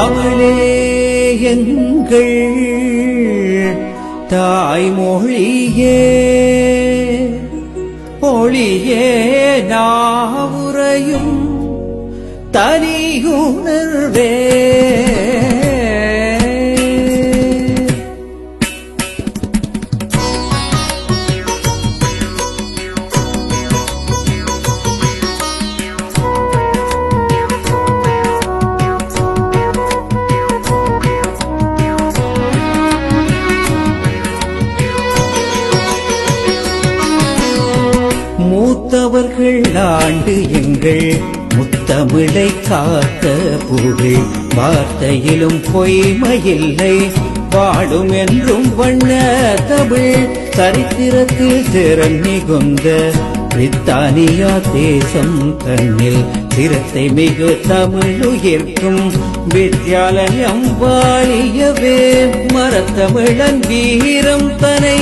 அவளே எங்கள் தாய்மொழியே. ஒளியே நாவுரையும் தனியுணர்வே மூத்தவர்கள் ஆண்டு எங்கள் முத்தமிழை காத்த புகழ். வார்த்தையிலும் பொய்மையில்லை வாழும் என்றும் வண்ண தமிழ். சரித்திரத்தில் திறன் மிகுந்த பிரித்தானியா தேசம் தன்னில் சிரத்தை மிகு தமிழுயிர்க்கும். வித்யாலயம் வாழியவே மரத்தமிழன் வீரம் தனை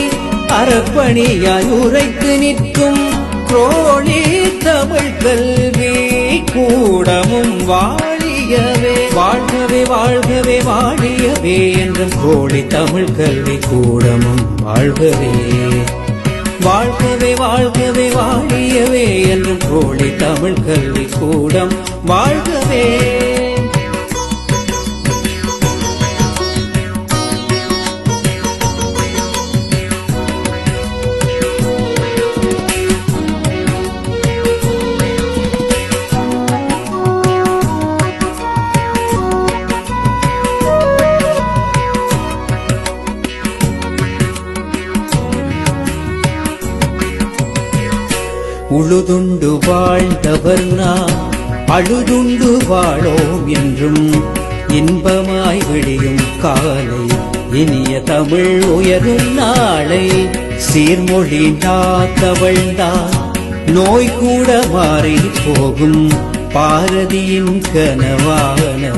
அறப்பணியாய் உரைத்து நிற்கும். கோழி தமிழ் கல்வி கூடமும் வாழியவே. வாழ்கவே வாழ்கவே வாழியவே என்றும் கோழி தமிழ் கல்வி கூடமும் வாழ்கவே. வாழ்கவே வாழ்கவே வாழியவே என்றும் கோழி தமிழ் கல்வி கூடம் வாழ்கவே. உழுதுண்டு வாழ்ந்தவர் நாம் அழுதுண்டு வாழோம் என்றும் இன்பமாய் விழியும் காலை இனிய தமிழ் உயரும் நாளை சீர்மொழி நாத்தவழ்ந்தான் நோய் கூட மாறி போகும் பாரதியின் கனவான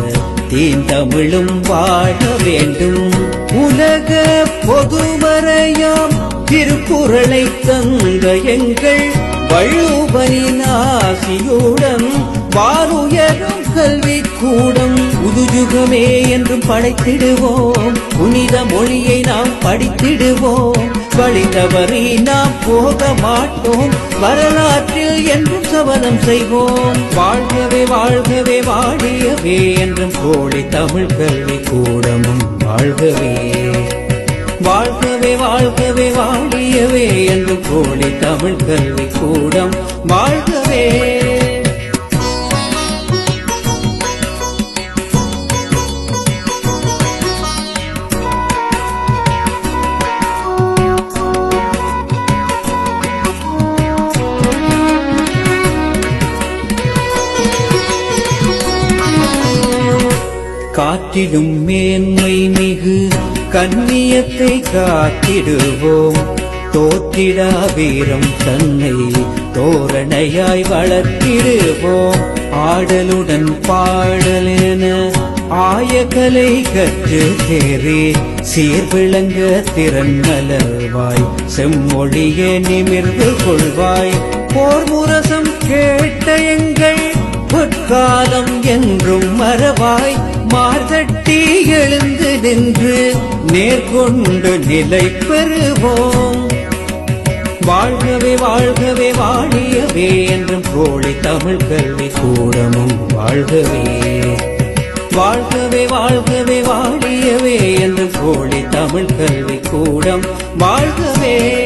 தீந்தமிழும் வாழ வேண்டும். குரலை தந்த எங்கள் வள்ளுவனின் ஆசியுடன் வானுயரும் கல்வி கூடம். புதுயுகமே என்றும் படைத்திடுவோம். புனித மொழியை நாம் படித்திடுவோம். வழி தவறி நாம் போக மாட்டோம். வரலாற்றில் என்றும் சபதம் செய்வோம். வாழ்கவே வாழ்கவே வாழியவே என்றும் கோழி தமிழ் கல்வி கூடமும் வாழ்கவே. வாழ்கவே வாழ்கவே வாழியவே என்று கோடி தமிழ் கல்வி கூடம் வாழ்கவே. காற்றிலும் மேன்மை மிகு கண்ணியத்தை காத்திடுவோம். தோத்திடா வீரம் தன்னை தோரணையாய் வளர்த்திடுவோம். ஆடலுடன் பாடலென ஆயகலை கற்று தேரே சீர்விளங்க திறன் மலர்வாய் செம்மொழியே நிமிர்ந்து கொள்வாய். போர் முரசம் கேட்ட எங்கள் பொற்காலம் என்றும் மறவாய். மார்தட்டி எழுந்த நின்று நேர்கொண்டு நிலை பெறுவோம். வாழ்கவே வாழ்கவே வாழியவே என்றும் கோழி தமிழ் கல்வி கூடமும் வாழ்கவே. வாழ்கவே வாழ்கவே வாழியவே என்றும் கோழி தமிழ் கல்வி கூடம் வாழ்கவே.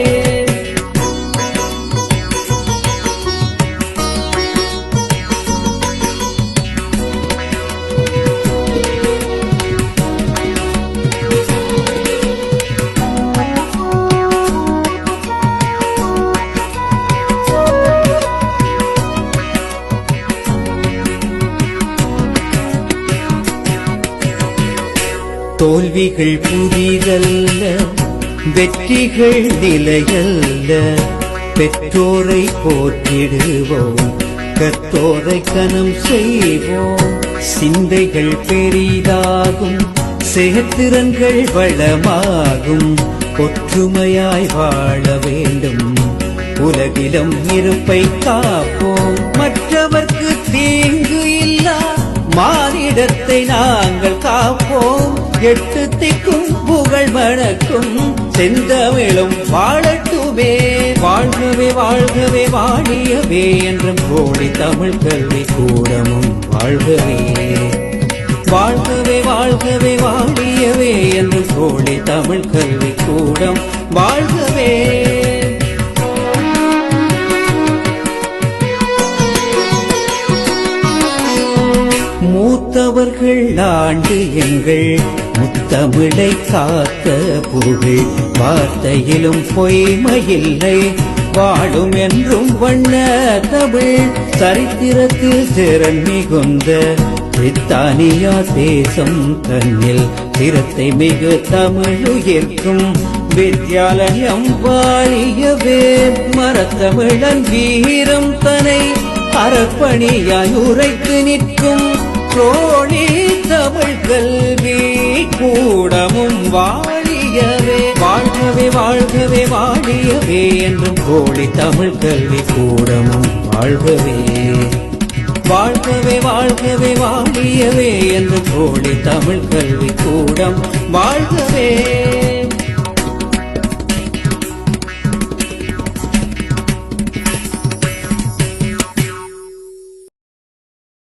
தோல்விகள் புதிதல்ல வெற்றிகள் நிலையல்ல. பெற்றோரை போற்றிடுவோம் கத்தோரை கனம் செய்வோம். சிந்தைகள் பெரிதாகும் செயத்திறன்கள் வளமாகும். ஒற்றுமையாய் வாழ வேண்டும். உலகிலும் இருப்பை காப்போம். மற்றவர்க்கு தீங்கு இல்லா மானிட நாங்கள் காப்போம். எட்டு திக்கும் புகழ் வணக்கும் செந்தமிழும் வாழட்டுமே. வாழ்கவே வாழ்கவே வாழியவே என்றும் கோடி தமிழ் கல்வி கூடமும் வாழ்கவே. வாழ்கவே வாழ்கவே வாழியவே என்று கோடி தமிழ் கல்வி கூடம் வாழ்கவே. மூத்தவர்கள் ஆண்டு எங்கள் தமிழை காத்த புகழ் வார்த்தையிலும் பொய்மையில்லை. வாழும் என்றும் வண்ண தமிழ் சரித்திரத்தில் திறன் மிகுந்த பிரித்தானியா தேசம் தன்னில் திறத்தை மிகு தமிழுயிர்க்கும். வித்யாலயம் வாழியவே மரத்தமிழன் வீரம் தனை அறப்பணியாய் உரைத்து நிற்கும். கோணி தமிழ் கல்வி கூடமும் வாழியவே. வாழ்கவே வாழ்கவே வாழியவே என்றும் கோடி தமிழ் கல்வி கூடமும் வாழ்கவே. வாழ்கவே வாழ்கவே வாழியவே என்று கோடி தமிழ் கல்வி கூடம் வாழ்கவே.